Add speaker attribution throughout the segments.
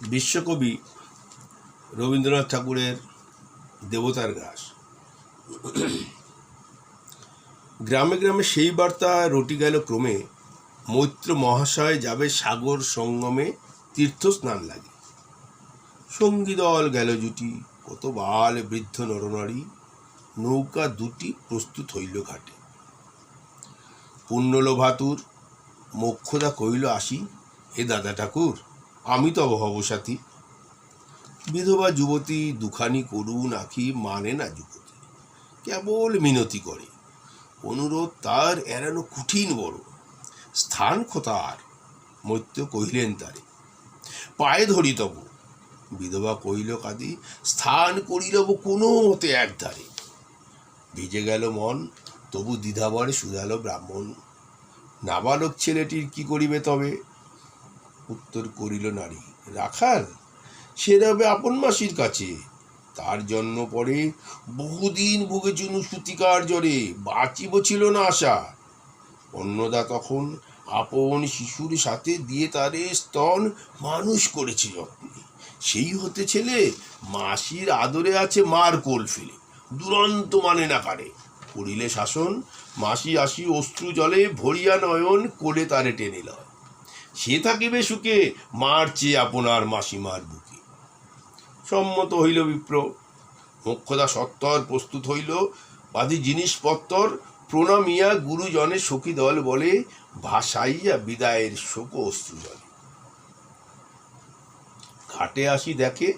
Speaker 1: বিশ্বকবি রবীন্দ্রনাথ ঠাকুরের দেবতার ঘাস। গ্রামে গ্রামে সেই বার্তা রটি গেল ক্রমে, মৈত্র মহাশয় যাবে সাগর সঙ্গমে তীর্থ স্নান লাগে। সঙ্গী দল গেল জুটি কত বাল বৃদ্ধ নরনারী, নৌকা দুটি প্রস্তুত হইল ঘাটে। পুণ্যলোভাতুর, মোক্ষদা কইল আসি হে দাদা ঠাকুর আমি তব হব সাথী। বিধবা যুবতী দুখানি করুন আখি মানে না যুবতী। কেবল মিনতি করে। অনুরোধ তার এড়ানো কঠিন বড়। স্থান খোতার, মৈত্য কহিলেন তারে। পায়ে ধরি তব। বিধবা কহিল, কাদি, স্থান করিলব কোনো মতে এক ধারে ভিজে গেল মন, তবু দ্বিধাবরে শুধালো ব্রাহ্মণ। নাবালক ছেলেটির কি করিবে তবে? উত্তর করিল নারী, রাখাল সে রবে আপন মাসির কাছে। তার জন্ম পরে বহুদিন ভুগেছিল সুতিকার জ্বরে, বাঁচিব ছিল না আশা। অন্নদা তখন আপন শিশুর সাথে দিয়ে তারে স্তন মানুষ করেছে যত্নে। সেই হতে ছেলে মাসির আদরে আছে মার কোল ফেলে, দুরন্ত মানে না পারে। করিলে শাসন, মাসি আসি অশ্রু জলে ভরিয়া নয়ন কোলে তারে টেনে লয়। সে থাকিবে সুখে, মার চেয়ে আপনার মাসিমার বুকে। সম্মত হইল বিপ্র, মোক্ষদা সত্তর প্রস্তুত হইল, বাদি জিনিসপত্তর প্রণামিয়া গুরুজনের সখী দল বলে, ভাসাইয়া বিদায়ের শোক অশ্রু জলে। ঘাটে আসি দেখে,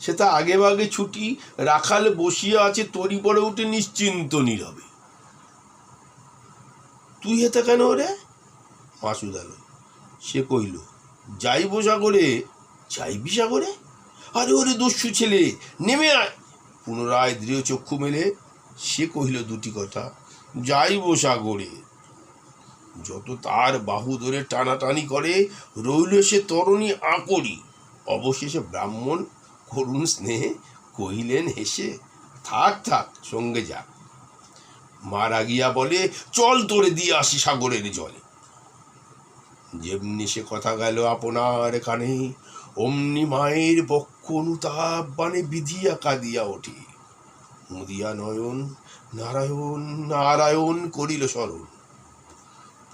Speaker 1: সে তা আগে ভাগে ছুটি, রাখাল বসিয়া আছে, তরি পরে উঠে নিশ্চিন্ত নীরবে। তুই হেতে কেন রে? মাসুদ আলো সে কইল, যাইব সাগরে, যাইবি সাগরে? আরে ওরে দস্যু ছেলে, নেমে আয়। পুনরায় দৃঢ় চক্ষু মেলে সে কহিল দুটি কথা, যাইব সাগরে। যত তার বাহু ধরে টানাটানি করে, রইল সে তরণী আকরি অবশেষে ব্রাহ্মণ করুণ স্নেহে কহিলেন, হেসে, থাক থাক, সঙ্গে যাক মারা গিয়া বলে, চল তোরে দিয়ে আসি সাগরের জলে। যেমনি সে কথা গেল আপনার কানে, অমনি মায়ের বক্ষ অনুতাপ বানে বিধিয়া কাঁদিয়া ওঠে। মুদিয়া নয়ন, নারায়ণ নারায়ণ করিল স্মরণ।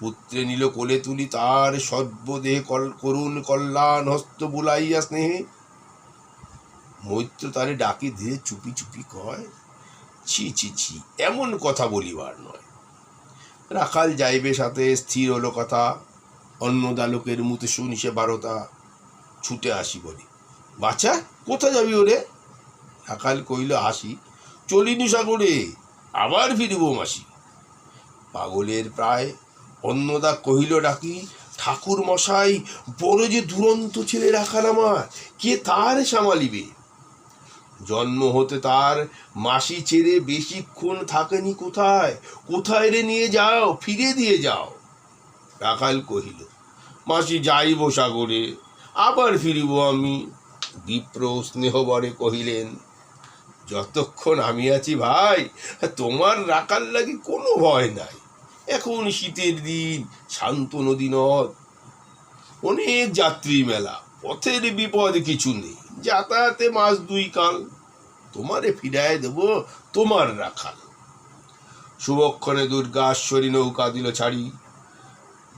Speaker 1: পুত্রে নিল কোলে তুলি, তার সর্বদেহ কল, করুণ কল্যাণ হস্ত বুলাইয়া স্নেহে। মৈত্র তারে ডাকি ধীরে চুপি চুপি কয়, ছি ছি ছি, এমন কথা বলিবার নয়। রাখাল যাইবে সাথে, স্থির হলো কথা। অন্নদালোকের মুতে শুনি সে বারোটা ছুটে আসি বলে। বাচ্চা কোথা যাবি ওরে? রাখাল কইল আসি। চলিনি সাগরে, আবার ফিরিব মাসি। পাগলের প্রায় অন্নদা কহিল, ডাকি, ঠাকুর মশাই, বড় যে দুরন্ত ছেলে রাখাল আমার, কে তার সামালিবে? জন্ম হতে তার মাসি ছেড়ে বেশিক্ষণ থাকেনি কোথায়? কোথায় রে নিয়ে যাও ফিরে দিয়ে যাও। রাখাল কহিল, মাসি, যাইব সাগরে, আবার ফিরিব আমি। বিপ্র স্নেহবরে কহিলেন, যতক্ষণ আমি আছি ভাই, তোমার রাখাল লাগে কোনো ভয় নাই। এখন শীতের দিন, শান্ত নদী নদ, অনেক যাত্রী মেলা, পথের বিপদ কিছু নেই। যাতায়াতে মাস দুই কাল, তোমারে ফিরায় দেব তোমার রাখাল। শুভক্ষণে দুর্গাশ্বরী নৌকা দিল ছাড়ি।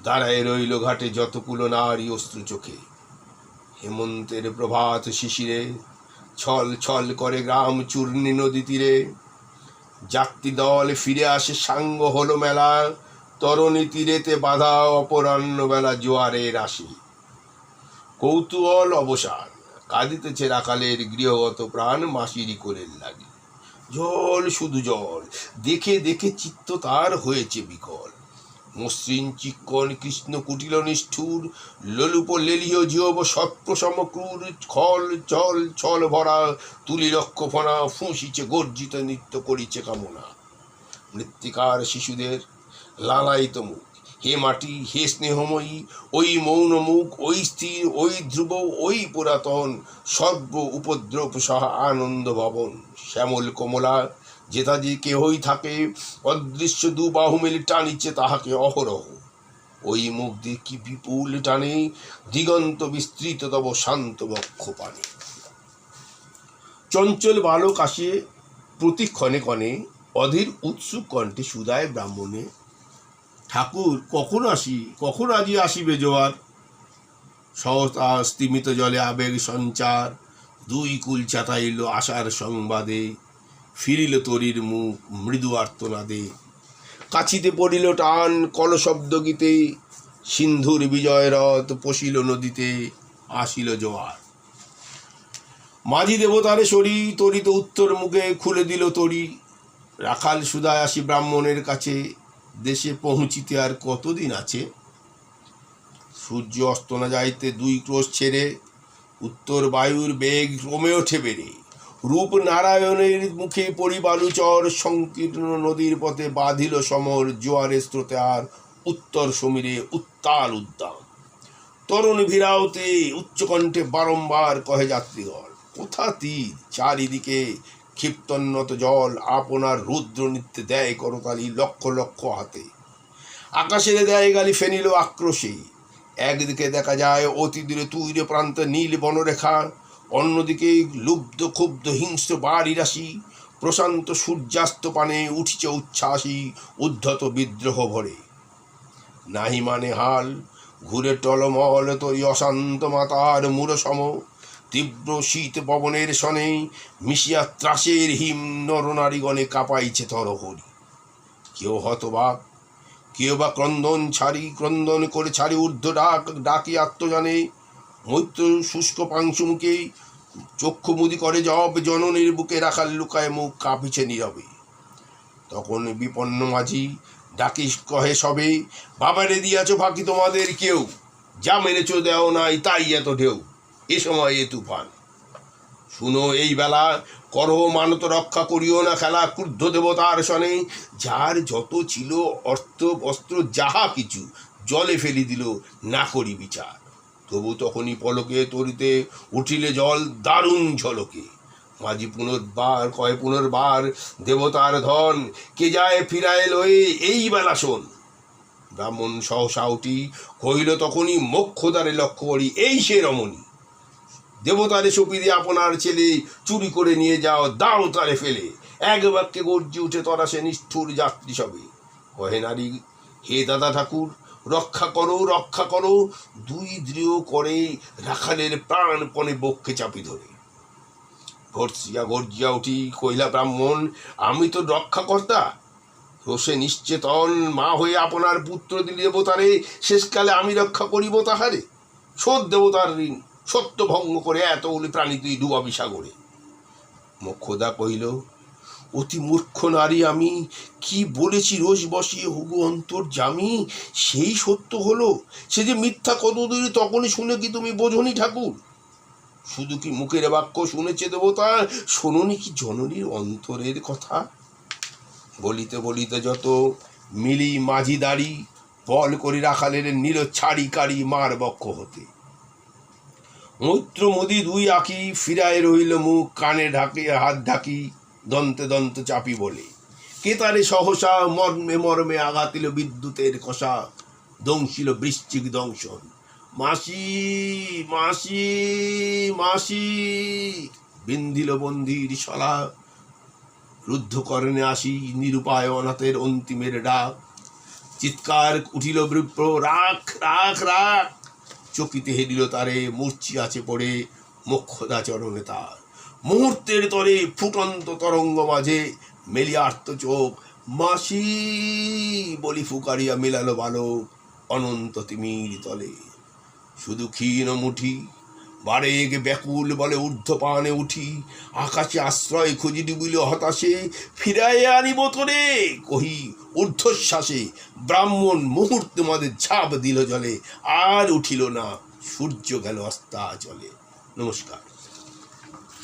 Speaker 1: দাঁড়ায় রইল ঘাটে যতকুলো নারী অস্ত্র চোখে। হেমন্তের প্রভাত শিশিরে ছল ছল করে গ্রাম চূর্ণী নদী তীরে। যাত্রী দল ফিরে আসে সাঙ্গ হলো মেলা, তরণী তীরেতে বাধা অপরাহ্ন বেলা জোয়ারের আসে। কৌতূহল অবসান, কাঁদিতেছে রাখালের গৃহগত প্রাণ মাসিরি করে লাগে। জল শুধু জল, দেখে দেখে চিত্ত তার হয়েছে বিকল। মসৃণ চিক্কন কৃষ্ণ কুটিল নিষ্ঠুর, ললুপ লেলিয় জীব সৎপ্রসম ক্রূর, খল চল ছল ভরা তুলি লক্ষ্য ফনা ফুঁসিছে গর্জিত নৃত্য করিছে কামনা। মৃত্তিকার শিশুদের লালায়িত মুখ, হে মাটি, হে স্নেহময়ী, ওই মৌন মুখ, ওই স্থির, ওই ধ্রুব, ওই পুরাতন সর্ব উপদ্রব সহ আনন্দ ভবন, শ্যামল কমলা যেতা যে কেহই থাকে, অদৃশ্য দু বাহু মেলে টানিচ্ছে তাহাকে অহরহ। ওই মুখ দিয়ে কি বিপুল টানে দিগন্ত বিস্তৃত তব শান্ত বক্ষ পানে চঞ্চল বালক আসে প্রতি ক্ষণে ক্ষণে অধীর উৎসুক কণ্ঠে সুদায় ব্রাহ্মণে, ঠাকুর, কখন আসি? কখন আজি আসিবে জোয়ার? সহতা স্তিমিত জলে আবেগ সঞ্চার, দুই কুল চাতাইল আশার সংবাদে ফিরিল তরির মুখ, মৃদু আর্তনাদে। কাছিতে পড়িল টান কলশব্দ গীতে, সিন্ধুর বিজয় রথ পশিল নদীতে, আসিল জোয়ার। মাঝি দেবতারে সরি তরিত উত্তর মুখে খুলে দিল তরি। রাখাল সুদায় আসি ব্রাহ্মণের কাছে দেশে পৌঁছিতে আর কতদিন আছে? সূর্য অস্ত না যাইতে দুই ক্রোশ ছেড়ে, উত্তর বায়ুর বেগ ক্রমে ওঠে বেড়ে। রূপ নারায়ণের মুখে পরিবালুচর সংকীর্ণ নদীর পথে বাঁধিল সমর জোয়ারের স্রোতে আর উত্তর সমীরে উত্তাল উদ্যান। তরুণ ভিড়াওতে উচ্চকণ্ঠে বারংবার কহে যাত্রীগণ, কোথা তীর? চারিদিকে ক্ষিপ্তন্নত জল আপনার রুদ্র নৃত্যে দেয় করতালি লক্ষ লক্ষ হাতে। আকাশের দেয় গালি ফেনিল আক্রোশে। একদিকে দেখা যায় অতি দূরে তুইরে প্রান্তে নীল বনরেখা অন্যদিকে লুব্ধ ক্ষুব্ধ হিংস্র বাড়ি রাশি, প্রশান্ত সূর্যাস্ত পানে উঠিছে উচ্ছ্বাসী উদ্ধত বিদ্রোহ ভরে। নাহি মানে হাল, ঘুরে টলমল তরি অশান্ত মাতার মূরসম, তীব্র শীত পবনের সনে মিশিয়া ত্রাসের হিম নরনারীগণে কাঁপাইছে তরহরি। কেউ হতবাক, কেউ বা ক্রন্দন ছাড়ি, ক্রন্দন করে ছাড়ি ঊর্ধ্ব ডাক, ডাকি আত্মজানে মৈত্র শুষ্ক পাংশুমুখে চক্ষু মুদি করে জব জননীর বুকে রাখাল লুকায় মুখ কাঁপিছে নীরবে। তখন বিপন্ন মাঝি ডাকিস, কহে, সবে বাবারে দিয়াছ ফাঁকি তোমাদের কেউ? যা মেরেছ দেও নাই, তাই এত ঢেউ। এ সময় এ তুফান। শুনো, এই বেলা করো মানত রক্ষা, করিও না খেলা ক্রুদ্ধ দেবতার সনে যার যত ছিল অর্থ, বস্ত্র, যাহা কিছু জলে ফেলি দিল, না করি বিচার। তবু তখনই পলকে তরিতে উঠিলে জল দারুণ ঝলকে। মাঝি পুনর্বার, কয় পুনর্বার, দেবতার ধন, কে যায় ফিরায় লয়ে এই বেলা শোন। ব্রাহ্মণ সহসা উঠি, কহিল, তখনই মোক্ষদারে লক্ষ্য করি এই সে রমণী। দেবতারে সপি দিয়ে আপনার ছেলে চুরি করে নিয়ে যাও, দাও তারে ফেলে। এক বাক্যে গর্জি উঠে তরা সে নিষ্ঠুর যাত্রী সবে। কহে নারী, হে দাদা ঠাকুর রক্ষা করো রক্ষা করো। দুই দৃঢ় করে রাখালের প্রাণপণে বক্ষে চাপি ধরে। গর্জিয়া গর্জিয়া উঠি কইলা ব্রাহ্মণ, আমি তো রক্ষাকর্তা। রোষে নিশ্চেতন মা হয়ে আপনার পুত্র দিলি দেবতারে শেষকালে আমি রক্ষা করিব তাহারে। শোধ দেবতার ঋণ, সত্য ভঙ্গ করে এতগুলি প্রাণী তুই ডুবাবি সাগরে মোক্ষদা কহিল অতি মূর্খ নারী আমি। কি বলেছি রোজ বসিয়ে হুগু অন্তর জামি? সেই সত্য হলো, সে যে মিথ্যা কত দূরে তখনই শুনে কি তুমি বোঝনি ঠাকুর? শুধু কি মুখের বাক্য শুনেছে দেবতা শোনোনি কি জননীর অন্তরের কথা? বলিতে বলিতে যত মিলি মাঝি দাড়ি বল করি রাখালের নীল ছাড়ি কারি মার বক্ষ হতে। মৈত্র মোদি দুই আঁকি ফিরায় রইল মুখ, কানে ঢাকি হাত ঢাকি দন্তে দন্ত চাপি বলে। কেতারে সহসা মর্মে মর্মে আঘাতিল বিদ্যুতের কষা? দংশিল বৃশ্চিক দংশন। মাসি মাসি মাসি, বিন্ধিল বন্দির সলা রুদ্ধকরণে আসি নিরুপায় অনাথের অন্তিমের ডাক। চিৎকার উঠিল বিপ্র, রাখ রাখ রাখ! চকিতে হেরিল তারে মূর্ছি আছে পড়ে, মোক্ষদা চরণে তার। মুহূর্তের তরে ফুটন্ত তরঙ্গ মাঝে মেলিয়ার্ত চোখ। মাসি বলি ফুকারিয়া মেলালো বালক, অনন্ত তিমির তলে। শুধু ক্ষীণ মুঠি, বারেক ব্যাকুল বলে ঊর্ধ্বপানে উঠি। আকাশে আশ্রয় খুঁজি ডুবিল হতাশে ফিরাইয়ে আনিব তোরে কহি ঊর্ধ্বশ্বাসে, ব্রাহ্মণ মুহূর্তে মধ্যে ঝাঁপ দিল জলে, আর উঠিল না, সূর্য গেল অস্তা চলে নমস্কার।